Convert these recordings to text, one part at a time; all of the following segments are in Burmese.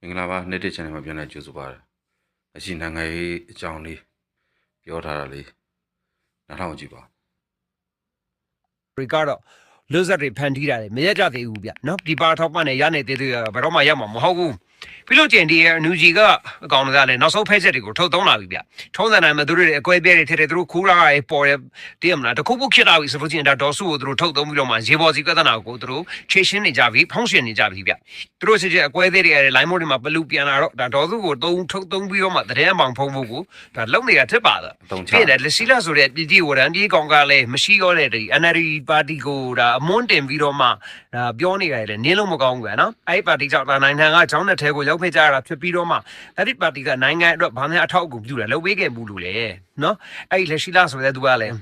မင်္ဂလာပါနေ့တစ် channel မှာပြန်လည်ကြိုဆိုပါရစေအရှိနိုင်ငံရေးအကြောင်းလေးပြောထားတာလေးနားထောင်ကြည့်ပါတွေကတော့ လွတ်ဇက်တွေဖန်တီးတာလေမရကြသေးဘူးဗျနော်ဒီပါထောက်ပံ့နေရနေသေးသေးဘယ်တော့မှရောက်မှာမဟုတ်ဘူးပြီးလို့ကျင်ဒီအနူဂျီကအကောင်တွေကလည်းနောက်ဆုံးဖက်ချက်တွေကိုထုတ်သုံးလာပြီဗျထုံးစံတိုင်းမှာသူတို့တွေအကွဲပြဲတွေထည့်တယ်သူတို့ခူးရာတွေပေါ်တယ်တည်မလားတခုခုဖြစ်လာပြီဆိုလို့ကျင်ဒါဒေါ်စုကိုသူတို့ထုတ်သုံးပြီးတော့မှရေပေါ်စီကသနာကိုသူတို့ချေရှင်းနေကြပြီဖုံးရှင်နေကြပြီဗျသူတို့စစ်ချက်အကွဲသေးတွေလိုင်းမိုးတွေမှာဘလူပြန်လာတော့ဒါဒေါ်စုကိုသုံးထုတ်သုံးပြီးတော့မှတရင်အမောင်ဖုံးဖို့ကိုဒါလုံနေတာထစ်ပါလားအသုံးချဖြစ်တယ်လက်ရှိလာဆိုတဲ့ပြည်ကြီးဝရန်ဒီကောင်ကလည်းမရှိတော့တဲ့ဒီ NLD ပါတီကိုဒါအမွန်းတင်ပြီးတော့မှဒါပြောနေရတယ်လေနင်းလို့မကောင်းဘူးကွနော်အဲ့ဒီပါတီကြောင့်ဒါနိုင်ငံကကျောင်းတဲ့ထဲကိုရောက်ခဲ့ကြတာဖြစ်ပြီးတော့မှအဲ့ဒီပါတီကနိုင်ငံအတွက်ဘာမှအထောက်အကူပြုတယ်လုပ်ပေးခဲ့ဘူးလို့လေနော်အဲ့ဒီလက်ရှိလာဆိုတဲ့သူကလည်း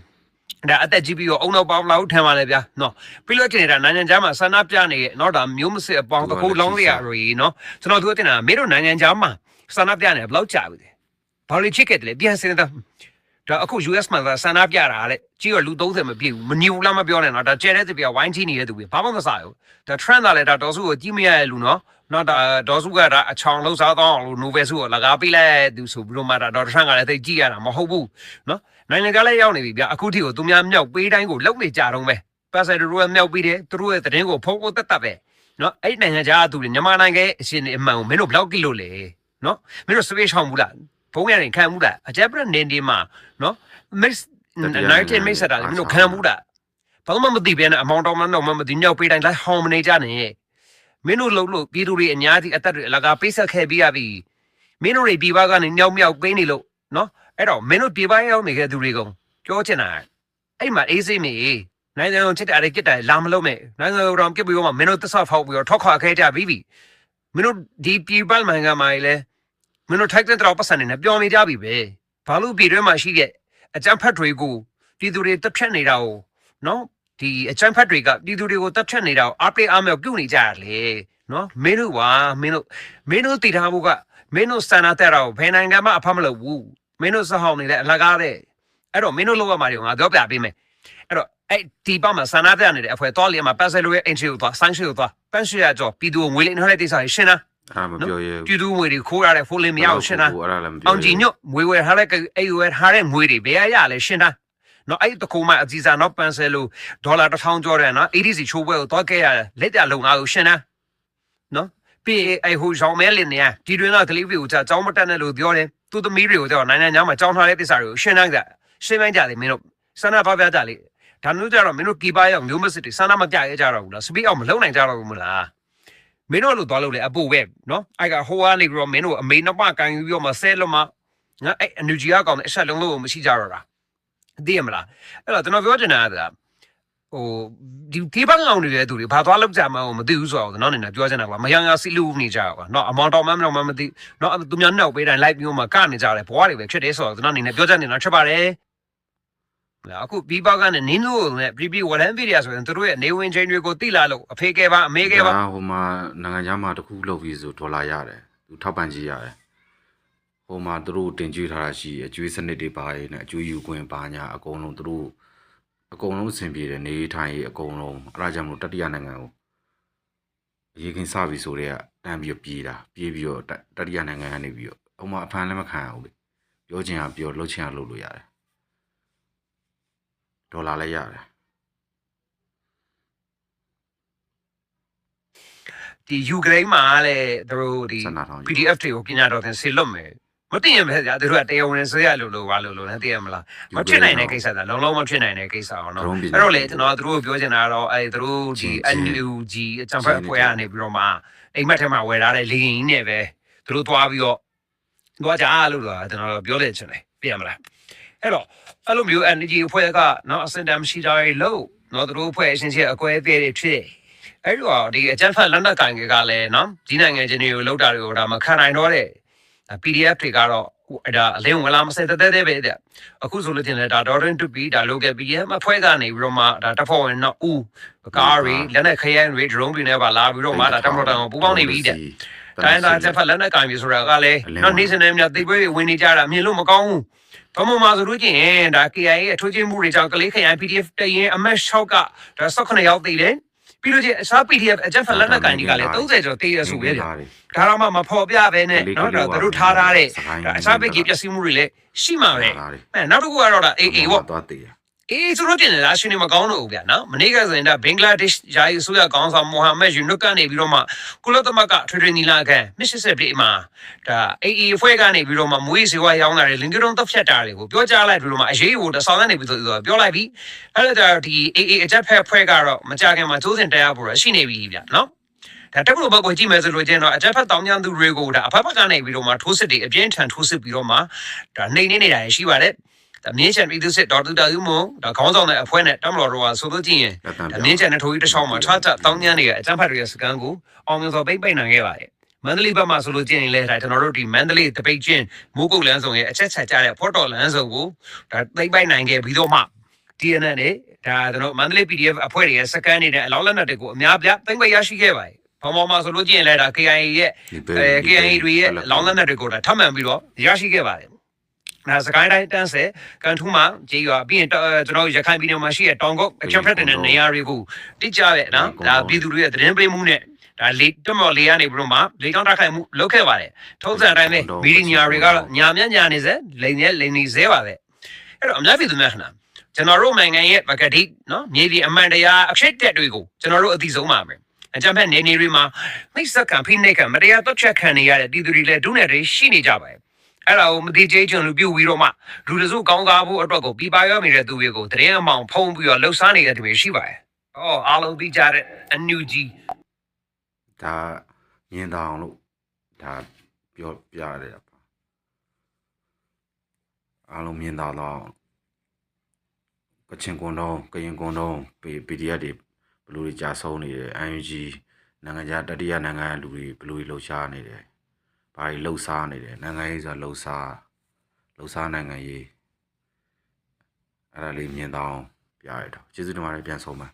ဒါအသက်ကြီးပြီးတော့အုံနောက်ပေါင်းလောက်ထမ်းပါလေဗျာနော်ပြီးလို့ကျနေတာနိုင်ငံခြားမှာဆန္ဒပြနေတဲ့နော်ဒါမျိုးမစစ်အပေါင်းတစ်ခုလုံးလေးရရီနော်ကျွန်တော်တို့ကတင်တာမင်းတို့နိုင်ငံခြားမှာဆန္ဒပြနေဘယ်လောက်ကြာပြီလဲဘာလို့ချစ်ခဲ့တယ်လဲပြန်စင်တာ ဒါအခု US မှာဆန္ဒပြတာတဲ့ကြီးရလူ30မပြည့်ဘူးမညူလားမပြောနဲ့နော်ဒါကျဲတဲ့သူပြဝိုင်းချင်းနေတဲ့သူပြဘာမှမစားဘူးဒါ trend လာလဲဒါဒေါ်စုကိုကြီးမရတဲ့လူနော်နော်ဒါဒေါ်စုကဒါအချောင်လှုပ်ရှားတော့လို့ Nobel စုကိုလကားပေးလိုက်သူဆိုပြီးတော့မှဒါဒေါ် trend ကလည်းသိကြည့်ရတာမဟုတ်ဘူးနော်နိုင်ငံကလည်းရောက်နေပြီဗျအခုထိကိုသူများမြောက်ပေးတိုင်းကိုလုံနေကြတော့ပဲပတ်စက်တို့ကမြောက်ပေးတယ်သူတို့ရဲ့သတင်းကိုဖုံးဖို့တက်တက်ပဲနော်အဲ့နိုင်ငံခြားသူတွေမြန်မာနိုင်ငံရဲ့အရှင်အမှန်ကိုမင်းတို့ဘယ်လောက်ကိလို့လဲနော်မင်းတို့ space ချောင်းဘူးလား ဘုံရရင်ခံမှုလားအကြက်ပြနေနေမှာနော် mix 19 mix တာလေမင်းတို့ခံမှုတာဘာမှမသိဘဲနဲ့အမောင်တော်မတော့မသိမြောက်ပေးတိုင်းလိုက်ဟောင်းမနေကြနဲ့မင်းတို့လှုပ်လို့ပြည်သူတွေအများကြီးအသက်တွေအလကားပိတ်ဆက်ခဲ့ပြီးရပြီမင်းတို့တွေပြည်ပကနေမြောက်မြောက်ပေးနေလို့နော်အဲ့တော့မင်းတို့ပြည်ပရောက်နေတဲ့သူတွေကပြောချင်တာအဲ့မှာအေးစိမ့်နေနိုင်ငံတော်ချစ်တာတွေကြစ်တာလာမလို့မဲ့နိုင်ငံတော်ပြစ်ပြီးတော့မင်းတို့သစ္စာဖောက်ပြီးတော့ထောက်ခွာခဲ့ကြပြီးပြီမင်းတို့ဒီပြည်ပမှန်ကမှလည်း မင်းတို့ထိုက်တဲ့တော့ပတ်စံနေနဲ့ပြောနေကြပြီပဲဘာလို့ပြည်တွင်းမှာရှိတဲ့အကြမ်းဖက်တွေကိုပြည်သူတွေတပ်ဖြတ်နေတာကိုနော်ဒီအကြမ်းဖက်တွေကပြည်သူတွေကိုတပ်ဖြတ်နေတာကိုအပိအားမြောက်ပြုတ်နေကြရလေနော်မင်းတို့ကမင်းတို့မင်းတို့တည်ထားဖို့ကမင်းတို့စန္ဒတဲ့တာကိုဘယ်နိုင်ငံမှအဖတ်မလုပ်ဘူးမင်းတို့စဟောင်းနေတဲ့အလကားတဲ့အဲ့တော့မင်းတို့လောက်ရမှာတွေကိုငါပြောပြပေးမယ်အဲ့တော့အဲ့ဒီပတ်မှာစန္ဒတဲ့နေတဲ့အဖွဲတော်လီမှာပတ်စလိုရဲ့အင်ချီကိုသွားဆိုင်းချီကိုသွားပန်းရှိရကြောပြည်သူကိုငွေလိမ်ထားတဲ့တိစားရှင်းလား အဲ့ဒါမပြောရဲဘူးပြည်သူငွေတွေခိုးရတဲ့ဖိုးလင်းမရအောင်ရှင်းလားအဲ့ဒါလည်းမပြောအောင်ကြည်ညွတ်ငွေဝယ်ထားတဲ့အိမ်ဝယ်ထားတဲ့ငွေတွေဘယ်ရရလဲရှင်းတာနော်အဲ့တကူမှအကြီးစားနော်ပန်ဆယ်လိုဒေါ်လာတစ်ထောင်ကျော်တယ်နော် ADC ချိုးပွဲကိုသွားခဲ့ရလက်ပြလုံငါကိုရှင်းတာနော်ပြီးရင်အဲ့ဟိုရောင်မဲလင်နေရဒီတွင်တော့ကလေးတွေကိုကြာကြောင်းမတက်နဲ့လို့ပြောတယ်သူသမီးတွေကိုကြာနိုင်ငံခြားမှာကြောင်းထားတဲ့ပစ္စည်းတွေကိုရှင်းနိုင်ကြရှင်းနိုင်ကြတယ်မင်းတို့စန္ဒဘာပြကြလေဒါမျိုးကြတော့မင်းတို့ကီပါရောက်မျိုးမစစ်တွေစန္ဒမပြရဲကြတော့ဘူးလားစပီအောင်မလုံနိုင်ကြတော့ဘူးမလား မင်းတို့လို့သွားလို့လေအပူပဲနော်အဲ့ကဟိုကနေပြီးတော့မင်းတို့အမေနှစ်ပကန်ယူပြီးတော့မဆဲလို့မငါအဲ့အန်ယူဂျီကကောင်တဲ့အဆက်လုံးလို့မရှိကြတော့တာသိရမလားအဲ့တော့ကျွန်တော်ပြောချင်တာကဟိုဒီဒီဘန်းအောင်နေတဲ့သူတွေဘာသွားလောက်ကြမှာမသိဘူးဆိုတော့ကျွန်တော်အနေနဲ့ပြောချင်တာကမယံရစီလူနေကြတာကွာနော်အမောင်တော်မှမတော့မသိနော်သူများနောက်ပေးတိုင်းလိုက်ပြီးတော့မှကနေကြတယ်ဘွားတွေပဲဖြစ်တယ်ဆိုတော့ကျွန်တော်အနေနဲ့ပြောချင်နေတာချက်ပါတယ် အခုဘီဘောက်ကနေနင်းလို့နဲ့ပရီပီဝလန်ဗီဒီယာဆိုရင်သူတို့ရဲ့နေဝင်ချင်းတွေကိုတိလာလို့အဖေကဲပါအမေကဲပါဒါဟိုမှာနိုင်ငံခြားမှာတစ်ခုလုပ်ပြီးဆိုဒေါ်လာရတယ်သူထောက်ပံ့ကြီးရတယ်ဟိုမှာသူတို့တင်ကြွေးထားတာရှိအကျွေးစနစ်တွေပါရနေအကျွေးယူခွင့်ပါညာအကုန်လုံးသူတို့အကုန်လုံးအဆင်ပြေတယ်နေထိုင်ရေးအကုန်လုံးအဲ့ဒါကြောင့်မလို့တတိယနိုင်ငံကိုအရေးခင်စပြီဆိုတော့တန်းပြီးတော့ပြေးတာပြေးပြီးတော့တတိယနိုင်ငံကနေပြီးတော့ဟိုမှာအဖမ်းလည်းမခံရဘူးလေပြောချင်တာပြောလှုပ်ချင်တာလှုပ်လို့ရတယ် ဒေါ်လာလည်းရတယ်ဒီယူကရိန်းမှာလည်းသူတို့ဒီစန္ဒထောင်ကြီး PDF တွေကိုပညာတော်သင်ဆေလွတ်မယ်မသိရင်ပဲကြာသူတို့ကတရားဝင်ဆွေးရလို့လို့ပါလို့လို့လည်းသိရမလားမဖြစ်နိုင်တဲ့ကိစ္စဒါလုံးလုံးမဖြစ်နိုင်တဲ့ကိစ္စအောင်နော်ဒရုန်းပညာအဲ့တော့လေကျွန်တော်တို့ပြောချင်တာကတော့အဲသူတို့ဒီ NUG အကြံဖက်အဖွဲ့ကနေပြီးတော့မှအိမ်မက်ထဲမှာဝယ်ထားတဲ့လေရင်ကြီးနဲ့ပဲသူတို့သွားပြီးတော့ သွားကြလို့တော့ကျွန်တော်ပြောလေချင်တယ်ပြရမလားအဲ့တော့အဲ့လိုမျိုး NUG အဖွဲ့ကနော်အစင်တမ်းရှိတာလေလို့နော်သူတို့အဖွဲ့အချင်းချင်းအကွဲအပြဲတွေဖြစ်အဲ့တော့ဒီအကြမ်းဖက်လက်နက်ကင်တွေကလည်းနော်ဒီနိုင်ငံချင်းတွေကိုလောက်တာတွေကိုဒါမခံနိုင်တော့တဲ့ PDF တွေကတော့ဟိုအဲ့ဒါအလင်းဝင်လာမစတဲ့တဲ့တဲ့ပဲတဲ့အခုဆိုလို့တင်လဲဒါ Dordan to be ဒါလိုကပြီးရမဖွဲကနေပြီးတော့မှဒါတပ်ဖွဲ့ဝင်တော့ဦးကားရီလက်နဲ့ခရမ်းရီ drone တွေနဲ့ပါလာပြီးတော့မှဒါတမတော်တောင်ပူပေါင်းနေပြီတဲ့ တိုင်းသားချက်ဖက်လက်နဲ့ကင်ပြီဆိုတာကလည်းနော်နေစနေမြတ်သိပွဲဝင်နေကြတာမြင်လို့မကောင်းဘူးဘမမဆိုလို့ကျင်ဒါ KIA အထွေးချင်းမှုတွေကြောင့်ကလေးခရိုင် PDF တရင်အမတ်6ကဒါ18ရောက်သေးတယ် ပြီးလို့ချင်းအစား PDF အကြက်ဖက်လက်နက်ကန်ကြီးကလည်း30ကျော်တည်ရဆိုပဲဗျာ တယ် ဒါတော့မှမဖော်ပြဘဲနဲ့เนาะဒါသူတို့ထားထားတဲ့ဒါအစားပိတ်ကြီးပျက်စီးမှုတွေလည်းရှိမှာပဲအဲနောက်တစ်ခုကတော့ဒါအေးအေးပေါ့ သွားတည်ရ အေးသူတို့တင်နေတာရှင်နေမကောင်းတော့ဘူးဗျာနော်မနေ့ကဆိုရင်ဒါဘင်္ဂလားဒေ့ရှ်ယာယီဆိုရကောင်းဆောင်မိုဟာမက်ယူနုကနေပြီးတော့မှကုလသမဂ္ဂထွေထွေညီလာခံမစ်စစ်စစ်ပြည်မှာဒါအေးအေးဖွဲ့ကနေပြီးတော့မှမွေးစေဝါရောင်းတာတွေလင်ကျုံတက်ဖြတ်တာတွေကိုပြောကြားလိုက်ပြီးတော့မှအရေးကိုတဆောင်ကနေပြီးတော့ပြောလိုက်ပြီးအဲ့ဒါဒီအေးအေးအချက်ဖက်ဖွဲ့ကတော့မကြခင်မှာကျိုးစင်တရားပေါ်ရရှိနေပြီဗျာနော်ဒါတက်လို့ဘက်ကိုကြည့်မယ်ဆိုလို့ချင်းတော့အကြက်ဖက်တောင်းကျမ်းသူတွေကိုဒါအဖက်ဖက်ကနေပြီးတော့မှထိုးစစ်တွေအပြင်းထန်ထိုးစစ်ပြီးတော့မှဒါနှိမ်နေနေတာရှိပါတယ် ဒါမြင်းချန်ပြည်သူစစ်တော်သူတော်ယူမဒါခေါင်းဆောင်တဲ့အဖွဲ့နဲ့တမတော်တော်ကဆိုလို့ကြည့်ရင်လက်တံဒါပြောမြင်းချန်နဲ့ထိုးကြီးတစ်ချောင်းမှာထားချက်တောင်းကျမ်းတွေကအကြက်ဖက်တွေရဲ့စကန်ကိုအောင်မြင်စွာပိတ်ပိတ်နိုင်ခဲ့ပါတယ်မန္တလေးဘက်မှာဆိုလို့ကြည့်ရင်လည်းဒါကျွန်တော်တို့ဒီမန္တလေးတပိတ်ချင်းမိုးကုတ်လန်းဆောင်ရဲ့အချက်ချက်ကြတဲ့ဖော့တော်လန်းဆောင်ကိုဒါသိမ့်ပိုက်နိုင်ခဲ့ပြီးတော့မှ DNA နဲ့ဒါကျွန်တော်မန္တလေး PDF အဖွဲ့တွေရဲ့စကန်နေတဲ့အလောက်လက်နက်တွေကိုအများပြသိမ့်ပိုက်ရရှိခဲ့ပါတယ်ဘောင်ပေါ်မှာဆိုလို့ကြည့်ရင်လည်းဒါ KIA ရဲ့အဲ KIA တွေရဲ့လောင်းလက်နက်တွေကိုဒါထပ်မံပြီးတော့ရရှိခဲ့ပါတယ်။ ဒါစကိုင်းတိုင်းတန်းဆယ်ကန်ထူးမှာကြေးရွာပြီးရင်တော့ကျွန်တော်တို့ရခိုင်ပြည်နယ်မှာရှိတဲ့တောင်ကုတ်အချမ်းဖက်တဲ့နေရာတွေကိုတိကျရဲ့နော်ဒါပြည်သူတွေရဲ့သတင်းပေးမှုနဲ့ဒါလေတမော်လေးကနေပြီးတော့မှလေကောင်းတိုက်ခိုက်မှုလုပ်ခဲ့ပါတယ်။ထုံးစံအတိုင်းပဲမီဒီညာတွေကတော့ညာမြညာနေစေလိန်နဲ့လိန်နေစေပါပဲ။အဲ့တော့အများပြည်သူများခဏကျွန်တော်တို့နိုင်ငံရဲ့ပကတိနော်မြေဒီအမှန်တရားအဖြစ်တက်တွေကိုကျွန်တော်တို့အသိဆုံးပါပဲ။အကြမ်းဖက်နေနေတွေမှာမိတ်ဆက်ကဖိနှိပ်ကမတရားတော့ချက်ခံနေရတဲ့ပြည်သူတွေလည်းဒုနဲ့တွေရှိနေကြပါတယ်။ အဲ့ဒါကိုမတိကျကျွန်လူပြုတ်ပြီးတော့မှလူတစုကောင်းကားဖို့အတွက်ကိုပြပါရောနေတဲ့သူတွေကိုတရင်အမောင်ဖုံးပြီးတော့လှုပ်ရှားနေတဲ့သူတွေရှိပါတယ်။အော်အားလုံးသိကြတဲ့အန်ယူဂျီဒါမြင်တောင်လို့ဒါပြောပြရတယ်ပါအားလုံးမြင်တော့တော့ကချင်ကွန်တော့ကရင်ကွန်တော့ PDF တွေဘလူတွေကြာဆုံးနေတယ် UNG နိုင်ငံခြားတတိယနိုင်ငံလူတွေဘလူတွေလှုပ်ရှားနေတယ် ဘာတွေလှုပ်ရှားနေတယ်နိုင်ငံရေးဆိုတာလှုပ်ရှားလှုပ်ရှားနိုင်ငံရေးအဲ့ဒါလေးမြင်တော့ပြရတော့ကျေးဇူးတင်ပါတယ်ပြန်ဆုံးပါ